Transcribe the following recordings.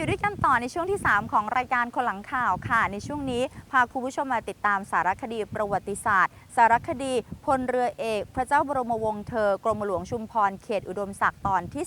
อยู่ด้วยกันต่อในช่วงที่ 3 ของรายการคนหลังข่าวค่ะ ในช่วงนี้พาคุณผู้ชมมาติดตามสารคดีประวัติศาสตร์ สารคดีพลเรือเอก พระเจ้าบรมวงศ์เธอกรมหลวงชุมพรเขตอุดมศักดิ์ตอนที่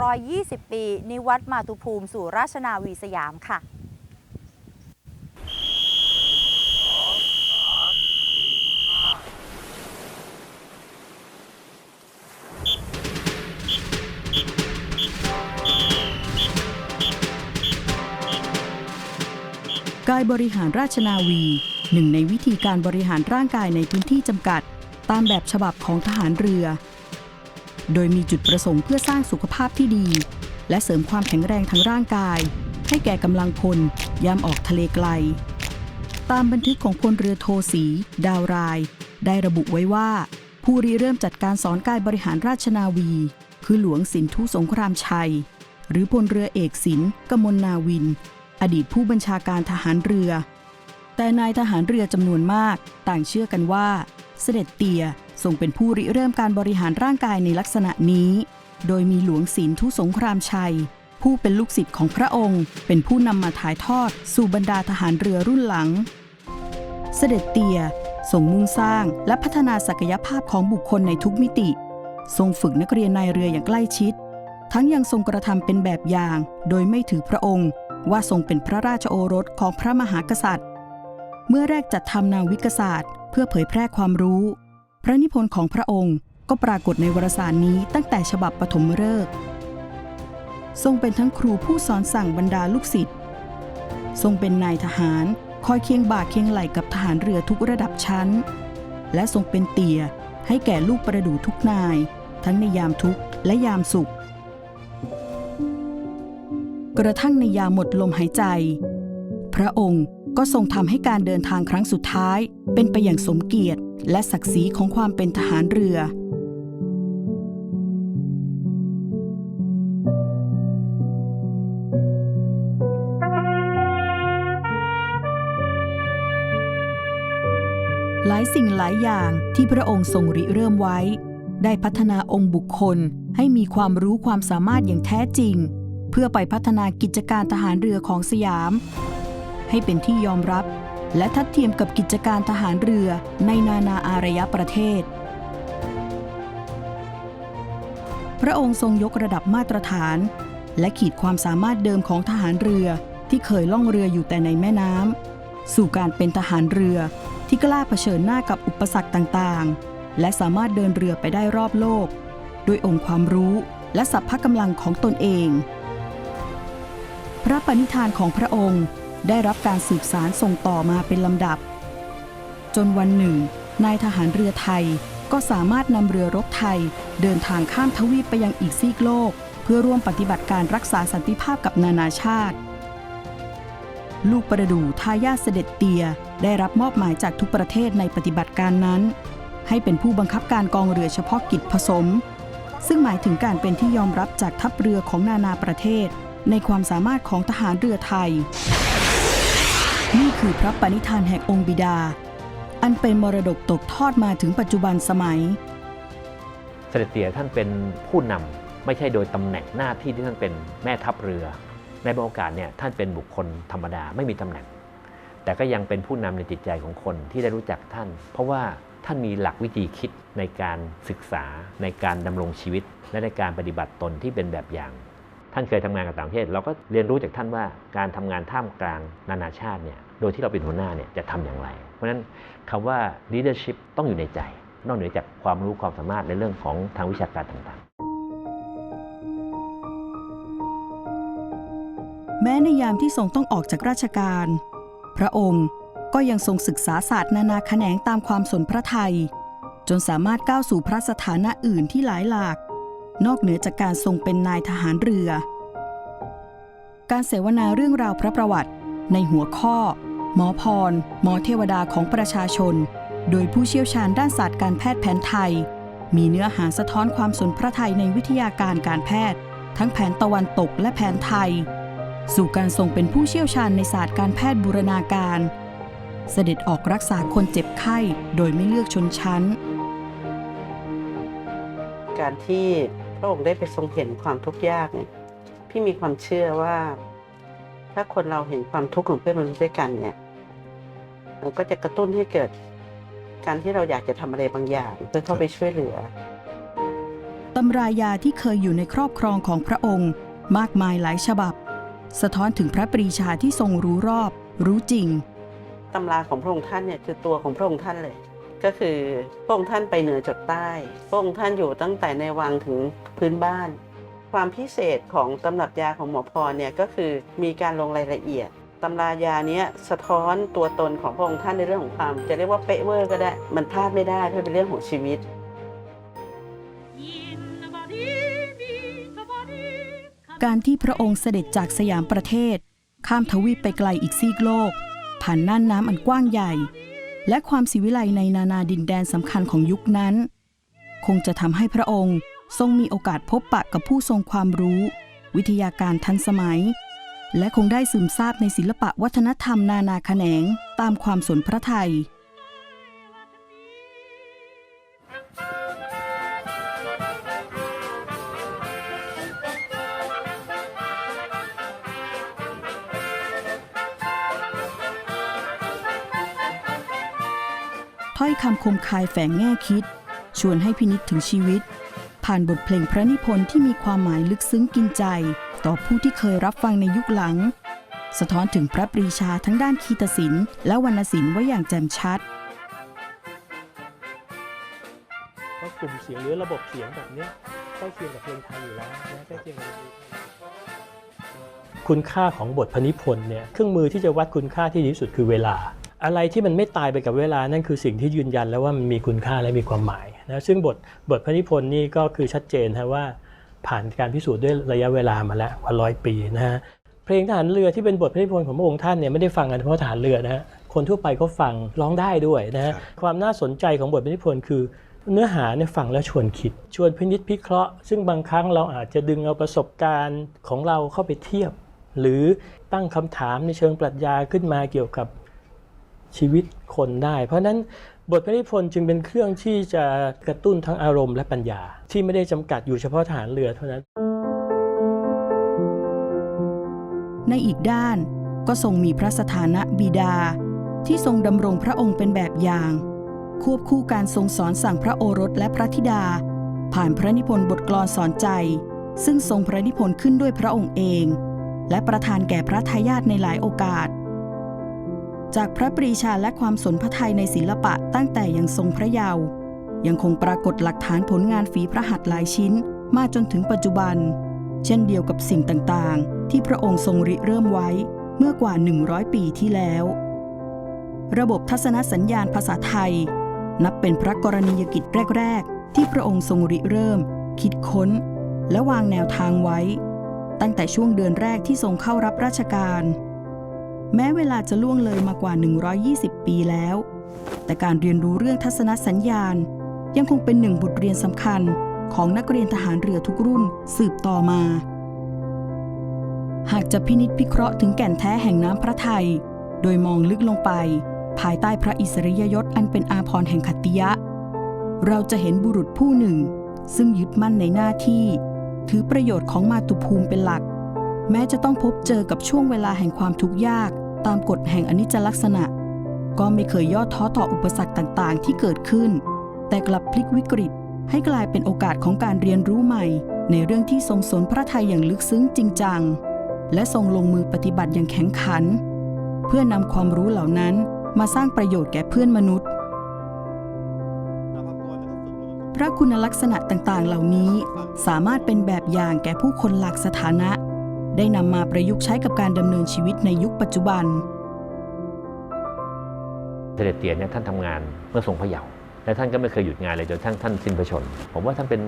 3 120 ปี นิวัตมาตุภูมิสู่ราชนาวีสยามค่ะ บริหารราชนาวี หนึ่งในวิธีการบริหารร่างกายในพื้นที่จำกัด ตามแบบฉบับของทหารเรือ โดยมีจุดประสงค์เพื่อสร้างสุขภาพที่ดี และเสริมความแข็งแรงทางร่างกาย ให้แก่กำลังพลยามออกทะเลไกล ตามบันทึกของพลเรือโทสี ดาวราย ได้ระบุไว้ว่า ผู้ริเริ่มจัดการสอนกายบริหารราชนาวี คือหลวงสินทุสงครามชัย หรือพลเรือเอกสินกมลนาวิน อดีตผู้บัญชาการทหารเรือ แต่นายทหารเรือจำนวนมากต่างเชื่อกันว่า เสด็จเตียทรงเป็นผู้ริเริ่มการบริหารร่างกายในลักษณะนี้ โดยมีหลวงศิลทุสงครามชัย ผู้เป็นลูกศิษย์ของพระองค์ เป็นผู้นำมาถ่ายทอด สู่บรรดาทหารเรือรุ่นหลัง เสด็จเตียทรงมุ่งสร้างและพัฒนาศักยภาพของบุคคลในทุกมิติ ทรงฝึกนักเรียนนายเรืออย่างใกล้ชิด ทั้งยังทรงกระทำเป็นแบบอย่าง โดยไม่ถือพระองค์ ว่าทรงเป็นพระราชโอรสของพระมหากษัตริย์ เมื่อแรกจัดทำนาวิกศาสตร์ เพื่อเผยแพร่ความรู้ พระนิพนธ์ของพระองค์ก็ปรากฏในวารสารนี้ตั้งแต่ฉบับปฐมฤกษ์ทรงเป็นทั้งครูผู้สอนสั่งบรรดาลูกศิษย์ ทรงเป็นนายทหารคอยเคียงบ่าเคียงไหลกับทหารเรือทุกระดับชั้น และทรงเป็นเตี่ยให้แก่ลูกประดูทุกนาย ทั้งในยามทุกข์และยามสุข กระทั่งในยามหมดลมหายใจ พระองค์ก็ทรงทำให้การเดินทางครั้งสุดท้าย เป็นไปอย่างสมเกียรติ และศักดิ์ศรีของความเป็นทหารเรือ หลายสิ่งหลายอย่างที่พระองค์ทรงริเริ่มไว้ ได้พัฒนาองค์บุคคลให้มีความรู้ความสามารถอย่างแท้จริง เพื่อไปพัฒนากิจการทหารเรือของสยาม ให้เป็นที่ยอมรับ และทัดเทียมกับกิจการทหารเรือในนานาอารยประเทศ พระองค์ทรงยกระดับมาตรฐาน และขีดความสามารถเดิมของทหารเรือที่เคยล่องเรืออยู่แต่ในแม่น้ำสู่การเป็นทหารเรือที่กล้าเผชิญหน้ากับอุปสรรคต่างๆ และสามารถเดินเรือไปได้รอบโลก ด้วยองค์ความรู้และสัพพะกำลังของตนเอง พระปณิธานของพระองค์ได้รับการสืบสารส่งต่อมาเป็นลำดับ จนวันหนึ่ง นายทหารเรือไทยก็สามารถนำเรือรบไทยเดินทางข้ามทวีปไปยังอีกซีกโลก เพื่อร่วมปฏิบัติการรักษาสันติภาพกับนานาชาติ ลูกประดู่ทายาทเสด็จเตียได้รับมอบหมายจากทุกประเทศในปฏิบัติการนั้น ให้เป็นผู้บังคับการกองเรือเฉพาะกิจผสม ซึ่งหมายถึงการเป็นที่ยอมรับจากทัพเรือของนานาประเทศ ในความสามารถของทหารเรือไทย นี่คือพระปณิธานแห่งองค์บิดา อันเป็นมรดกตกทอดมาถึงปัจจุบันสมัย เสด็จเตี่ยท่านเป็นผู้นำไม่ใช่โดยตำแหน่งหน้าที่ที่ท่านเป็นแม่ทัพเรือ ในบางโอกาสเนี่ยท่านเป็นบุคคลธรรมดาไม่มีตำแหน่ง แต่ก็ยังเป็นผู้นำในจิตใจของคนที่ได้รู้จักท่าน เพราะว่าท่านมีหลักวิธีคิดในการศึกษาในการดำรงชีวิต และในการปฏิบัติตนที่เป็นแบบอย่าง ท่านเคยทำงานกับต่างประเทศ เราก็เรียนรู้จากท่านว่าการทำงานท่ามกลางนานาชาติเนี่ยโดยที่เราเป็นหัวหน้าเนี่ยจะทำอย่างไร เพราะฉะนั้นคำว่า leadership ต้องอยู่ในใจ นอกเหนือจากความรู้ความสามารถในเรื่องของทางวิชาการต่างๆ แม้ในยามที่ทรงต้องออกจากราชการ พระองค์ก็ยังทรงศึกษาศาสตร์นานาแขนงตามความสนพระไทย จนสามารถก้าวสู่พระสถานะอื่นที่หลายหลาก นอกเหนือจากการทรงเป็นนายทหารเรือ การเสวนาเรื่องราวพระประวัติ ในหัวข้อ หมอพร หมอเทวดาของประชาชน โดยผู้เชี่ยวชาญด้านศาสตร์การแพทย์แผนไทย มีเนื้อหาสะท้อนความสนพระไทยในวิทยาการการแพทย์ ทั้งแผนตะวันตกและแผนไทย สู่การทรงเป็นผู้เชี่ยวชาญในศาสตร์การแพทย์บูรณาการ เสด็จออกรักษาคนเจ็บไข้ โดยไม่เลือกชนชั้นการที่ ระองค์ได้ไปทรงเห็นความทุกข์ยากเนี่ยพพี่มีความเชื่อว่า ถ้าคนเราเห็นความทุกข์ของเพื่อนมนุษย์ด้วยกันเนี่ยมันก็จะกระตุ้นให้เกิด การที่เราอยากจะทำอะไรบางอย่าง เพื่อเข้าไปช่วยเหลือตำรายาที่เคยอยู่ในครอบครองของพระองค์ มากมายหลายฉบับ สะท้อนถึงพระปรีชาที่ทรงรู้รอบ รู้จริงตำราของพระองค์ท่านเนี่ยคือตัวของพระองค์ท่านเลย ก็คือพระองค์ท่านไปเหนือจดใต้พระองค์ท่านอยู่ตั้งแต่ในวังถึงพื้นบ้าน ความพิเศษของตำรับยาของหมอพรเนี่ยก็คือมีการลงรายละเอียดตำรายานี้สะท้อนตัวตนของพระองค์ท่านในเรื่องของความ จะเรียกว่าเป๊ะเวอร์ก็ได้ มันพลาดไม่ได้เพราะเป็นเรื่องของชีวิตการที่พระองค์เสด็จจากสยามประเทศ ข้ามทวีปไปไกลอีกซีกโลก ผ่านน่านน้ำอันกว้างใหญ่ และความสิวิไลในนานาดินแดนสำคัญของยุคนั้น คงจะทำให้พระองค์ทรงมีโอกาสพบปะกับผู้ทรงความรู้ วิทยาการทันสมัย และคงได้ซึมซาบในศิลปะวัฒนธรรมนานาแขนงตามความสนพระไทย คำคมคายแฝงแง่คิด ชวนให้พินิจถึงชีวิต ผ่านบทเพลงพระนิพนธ์ที่มีความหมายลึกซึ้งกินใจ ต่อผู้ที่เคยรับฟังในยุคหลัง สะท้อนถึงพระปรีชาทั้งด้านคีตศิลป์และวรรณศิลป์ไว้อย่างแจ่มชัดเพราะกลุ่มเสียงหรือระบบเสียงแบบเนี้ยใกล้เคียงกับเพลงไทยอยู่แล้วนะใกล้เคียงกับเพลงไทยคุณค่าของบทพนิพนธ์เนี่ยเครื่องมือที่จะวัดคุณค่าที่ดีที่สุดคือเวลา อะไรที่มันไม่ตายไปกับเวลานั่นคือสิ่งที่ยืนยันแล้วว่ามันมีคุณค่าและมีความหมายนะซึ่งบทบทพนิพนธ์นี่ก็คือชัดเจนฮะว่าผ่านการพิสูจน์ด้วยระยะเวลามาแล้วกว่าร้อยปีนะฮะเพลงทหารเรือที่เป็นบทพระนิพนธ์ของพระองค์ท่านเนี่ยไม่ได้ฟังกันเฉพาะทหารเรือนะฮะคนทั่วไปก็ฟังร้องได้ด้วยนะฮะครับความน่าสนใจของบทพระนิพนธ์คือเนื้อหาเนี่ยฟังแล้วชวนคิด ชวนพินิจพิเคราะห์ ซึ่งบางครั้งเราอาจจะดึงเอาประสบการณ์ของเราเข้าไปเทียบ หรือตั้งคำถามในเชิงปรัชญาขึ้นมาเกี่ยวกับ ชีวิตคนได้ เพราะนั้นบทพระนิพนธ์จึงเป็นเครื่องที่จะกระตุ้นทั้งอารมณ์และปัญญา ที่ไม่ได้จำกัดอยู่เฉพาะทหารเรือเท่านั้น ในอีกด้านก็ทรงมีพระสถานะบิดา ที่ทรงดำรงพระองค์เป็นแบบอย่าง ควบคู่การทรงสอนสั่งพระโอรสและพระธิดา ผ่านพระนิพนธ์บทกลอนสอนใจ ซึ่งทรงพระนิพนธ์ขึ้นด้วยพระองค์เอง และประทานแก่พระทายาทในหลายโอกาส จากพระปรีชาและความสนพระไทยในศิลปะตั้งแต่ยังทรงพระเยาว์ยังคงปรากฏหลักฐานผลงานฝีพระหัตถ์หลายชิ้น มาจนถึงปัจจุบัน เช่นเดียวกับสิ่งต่างๆ ที่พระองค์ทรงริเริ่มไว้เมื่อกว่า 100 ปีที่แล้ว ระบบทัศนสัญญาณภาษาไทย นับเป็นพระกรณียกิจแรก ๆ ที่พระองค์ทรงริเริ่ม คิดค้น และวางแนวทางไว้ ตั้งแต่ช่วงเดือนแรกที่ทรงเข้ารับราชการ แม้เวลาจะล่วงเลยมากว่า 120 ปีแล้ว แต่การเรียนรู้เรื่องทัศนสัญญาณ ยังคงเป็นหนึ่งบทเรียนสำคัญของนักเรียนทหารเรือทุกรุ่นสืบต่อมา หากจะพินิษพิเคราะห์ถึงแก่นแท้แห่งน้ำพระทัยโดยมองลึกลงไป ภายใต้พระอิสริยยศอันเป็นอาภรณ์แห่งขัตติยะ เราจะเห็นบุรุษผู้หนึ่ง ซึ่งยึดมั่นในหน้าที่ ถือประโยชน์ของมาตุภูมิเป็นหลัก แม้จะต้องพบเจอกับช่วงเวลาแห่งความทุกข์ยาก ตามกฎแห่งอนิจจลักษณะ ก็ไม่เคยย่อท้อต่ออุปสรรคต่างๆ ที่เกิดขึ้น แต่กลับพลิกวิกฤต ให้กลายเป็นโอกาสของการเรียนรู้ใหม่ ในเรื่องที่ทรงสนพระทัยอย่างลึกซึ้งจริงจัง และทรงลงมือปฏิบัติอย่างแข็งขัน เพื่อนำความรู้เหล่านั้นมาสร้างประโยชน์แก่เพื่อนมนุษย์ พระคุณลักษณะต่างๆ เหล่านี้สามารถเป็นแบบอย่างแก่ผู้คนหลากสถานะ ได้นำมาประยุกต์ใช้กับการดำเนินชีวิตในยุคปัจจุบัน เสด็จเตี่ยเนี่ยท่านทำงานเมื่อทรงพระเยาว์และท่านก็ไม่เคยหยุดงานเลยจนทั้งท่านสิ้นพระชนม์ผมว่าท่านเป็น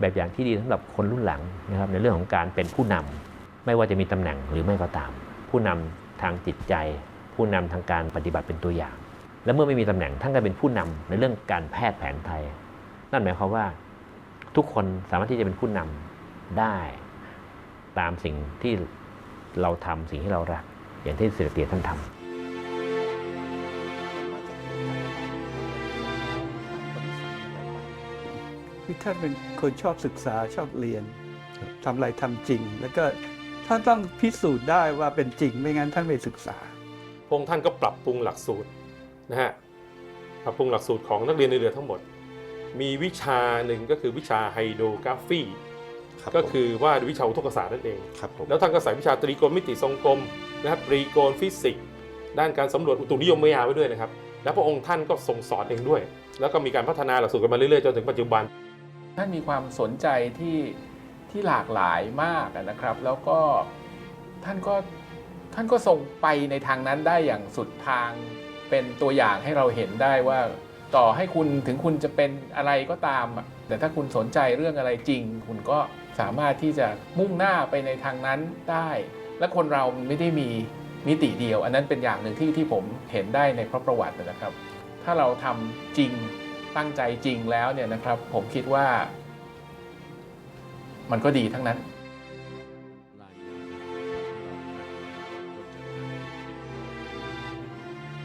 แบบอย่างที่ดีสำหรับคนรุ่นหลังนะครับในเรื่องของการเป็นผู้นำไม่ว่าจะมีตำแหน่งหรือไม่ก็ตาม ผู้นำทางจิตใจ ผู้นำทางการปฏิบัติเป็นตัวอย่าง และเมื่อไม่มีตำแหน่งท่านก็เป็นผู้นำในเรื่องการแพทย์แผนไทย นั่นหมายความว่าทุกคนสามารถที่จะเป็นผู้นำได้ ตามสิ่งที่เราทำสิ่งที่เรารัก อย่างที่เสด็จเตี่ยท่านทำคือท่านเป็นคนชอบศึกษาชอบเรียนทำอะไรทำจริง แล้วก็ท่านต้องพิสูจน์ได้ว่าเป็นจริงไม่งั้นท่านไม่ศึกษาพระองค์ท่านก็ปรับปรุงหลักสูตรนะฮะปรับปรุงหลักสูตรของนักเรียนในเรือทั้งหมด มีวิชาหนึ่งก็คือวิชาไฮโดรกราฟีครับ ก็ผมคือว่าด้วยวิชาอุทกศาสตร์นั่นเองครับผมแล้วท่านก็ใส่วิชาตรีโกณมิติทรงกลมนะครับตรีโกณฟิสิกส์ด้านการสำรวจอุตุนิยมวิทยาไว้ด้วยนะครับ แล้วพระองค์ท่านก็ทรงสอนเองด้วย แล้วก็มีการพัฒนาหลักสูตรกันมาเรื่อยๆจนถึงปัจจุบัน ท่านมีความสนใจที่ที่หลากหลายมากอะนะครับ แล้วก็ท่านก็ท่านก็ส่งไปในทางนั้นได้อย่างสุดทางเป็นตัวอย่างให้เราเห็นได้ว่าต่อให้คุณถึงคุณจะเป็นอะไรก็ตามอะแต่ถ้าคุณสนใจเรื่องอะไรจริง คุณก็ สามารถที่จะมุ่งหน้าไปในทางนั้นได้ และคนเราไม่ได้มีมิติเดียว อันนั้นเป็นอย่างหนึ่งที่ที่ผมเห็นได้ในพระประวัตินะครับ ถ้าเราทำจริงตั้งใจจริงแล้วเนี่ยนะครับ ผมคิดว่า มันก็ดีทั้งนั้น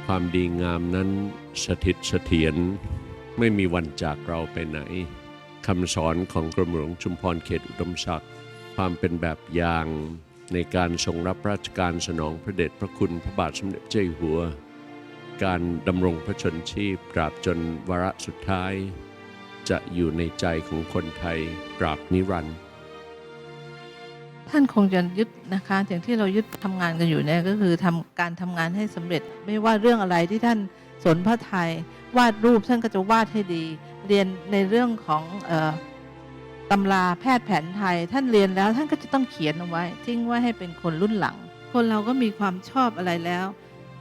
ความดีงามนั้นสถิตเสถียรไม่มีวันจากเราไปไหน คำสอนของกรมหลวงชุมพรเขตอุดมศักดิ์ความเป็นแบบอย่างในการทรงรับราชการสนองพระเดชพระคุณพระบาทสมเด็จเจ้าอยู่หัว การดำรงพระชนชีพตราบจนวาระสุดท้าย จะอยู่ในใจของคนไทยตราบนิรันดร์ท่านคงจะยึดนะคะอย่างที่เรายึดทำงานกันอยู่เนี่ยก็คือทำการทำงานให้สำเร็จไม่ว่าเรื่องอะไรที่ท่านสนพระไทยวาดรูปท่านก็จะวาดให้ดี เรียนในเรื่องของออตำราแพทย์แผนไทย ท่านเรียนแล้วท่านก็จะต้องเขียนเอาไว้ ทิ้งไว้ให้เป็นคนรุ่นหลัง คนเราก็มีความชอบอะไรแล้ว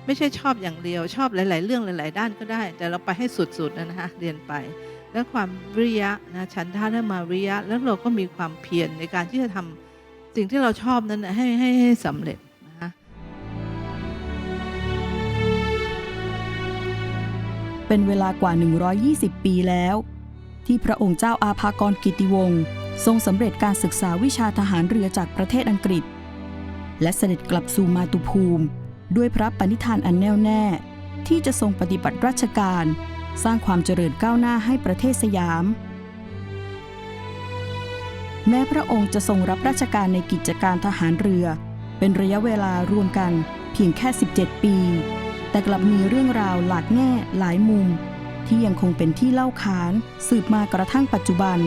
ไม่ใช่ชอบอย่างเดียวชอบหลาย ๆ เรื่องหลาย ๆ ด้านก็ได้ แต่เราไปให้สุด ๆ นะนะเรียนไป และความวิริยะนะฉันท่าและมาวิริยะ แล้วเราก็มีความเพียรในการที่จะทำสิ่งที่เราชอบนั้นนะให้ให้ให้สำเร็จ เป็นเวลากว่า 120 ปีแล้ว ที่พระองค์เจ้าอาภากรกิติวงศ์ทรงสำเร็จการศึกษาวิชาทหารเรือจากประเทศอังกฤษ และเสด็จกลับสู่มาตุภูมิ ด้วยพระปณิธานอันแน่วแน่ ที่จะทรงปฏิบัติราชการ สร้างความเจริญก้าวหน้าให้ประเทศสยาม แม้พระองค์จะทรงรับราชการในกิจการทหารเรือ เป็นระยะเวลารวมกันเพียงแค่ 17 ปี แต่กลับมีเรื่องราวหลากแง่หลายมุม ที่ยังคงเป็นที่เล่าขานสืบมากระทั่งปัจจุบัน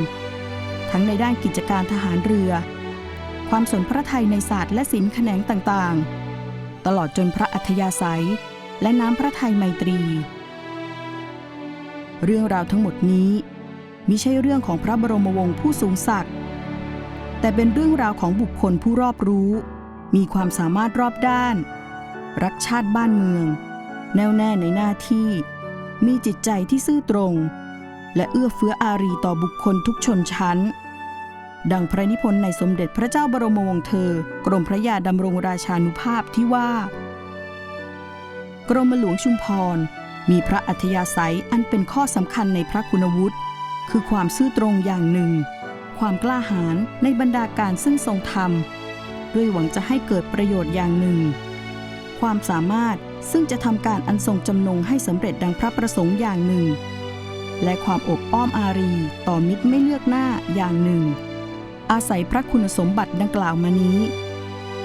ทั้งในด้านกิจการทหารเรือ ความสนพระไทยในศาสตร์และศิลป์แขนงต่างๆ ตลอดจนพระอัธยาศัย และน้ำพระไทยไมตรี เรื่องราวทั้งหมดนี้มิใช่เรื่องของพระบรมวงศ์ผู้สูงศักดิ์แต่เป็นเรื่องราวของบุคคลผู้รอบรู้ มีความสามารถรอบด้าน รักชาติบ้านเมือง แน่วแน่ในหน้าที่ มีจิตใจที่ซื่อตรง และเอื้อเฟื้ออารีต่อบุคคลทุกชนชั้น ดังพระนิพนธ์ในสมเด็จพระเจ้าบรมวงศ์เธอ กรมพระยาดำรงราชานุภาพที่ว่า กรมหลวงชุมพร มีพระอัธยาศัยอันเป็นข้อสำคัญในพระคุณวุฒิคือความซื่อตรงอย่างหนึ่ง ความกล้าหาญในบรรดาการซึ่งทรงธรรม ด้วยหวังจะให้เกิดประโยชน์อย่างหนึ่ง ความสามารถ ซึ่งจะทำการอันทรงจำนงให้สำเร็จดังพระประสงค์อย่างหนึ่ง และความอบอ้อมอารีต่อมิตรไม่เลือกหน้าอย่างหนึ่ง อาศัยพระคุณสมบัติดังกล่าวมานี้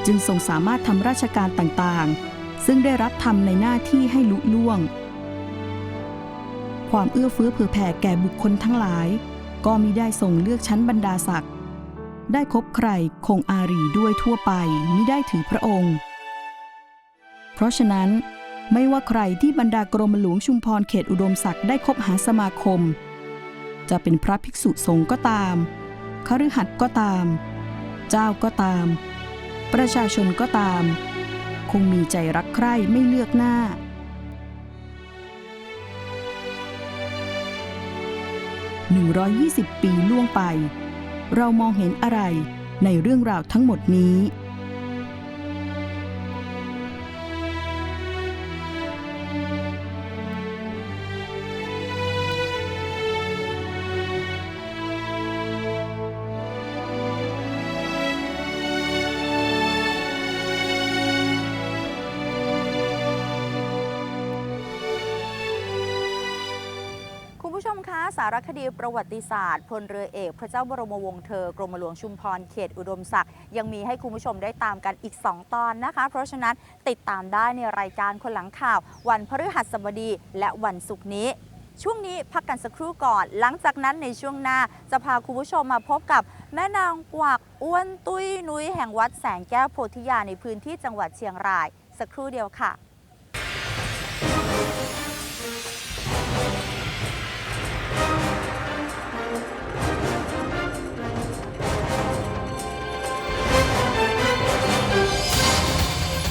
จึงทรงสามารถทำราชการต่างๆ ซึ่งได้รับทำในหน้าที่ให้ลุล่วง ความเอื้อเฟื้อเผื่อแผ่แก่บุคคลทั้งหลาย ก็มิได้ทรงเลือกชั้นบรรดาศักดิ์ได้คบใครคงอารีด้วยทั่วไปมิได้ถือพระองค์ ราะฉะนั้น ไม่ว่าใครที่บรรดากรมหลวงชุมพรเขตอุดมศักดิ์ได้คบหาสมาคม จะเป็นพระภิกษุสงฆ์ก็ตามคฤหัสถ์ก็ตาม เจ้าก็ตาม ประชาชนก็ตาม คงมีใจรักใคร่ไม่เลือกหน้า120 ปีล่วงไป เรามองเห็นอะไรในเรื่องราวทั้งหมดนี้ ชมคะสารคดีประวัติศาสตร์พลเรือเอกพระเจ้าบรมวงศ์เธอกรมหลวงชุมพรเขตอุดมศักดิ์ยังมีให้คุณผู้ชมได้ตามกันอีก 2 ตอนนะคะ เพราะฉะนั้นติดตามได้ในรายการคนหลังข่าว วันพฤหัสบดีและวันศุกร์นี้ ช่วงนี้พักกันสักครู่ก่อน หลังจากนั้นในช่วงหน้าจะพาคุณผู้ชมมาพบกับแม่นางกวักอ้วนตุ้ยนุ้ยแห่งวัดแสงแก้วโพธิญาในพื้นที่จังหวัดเชียงราย สักครู่เดียวค่ะ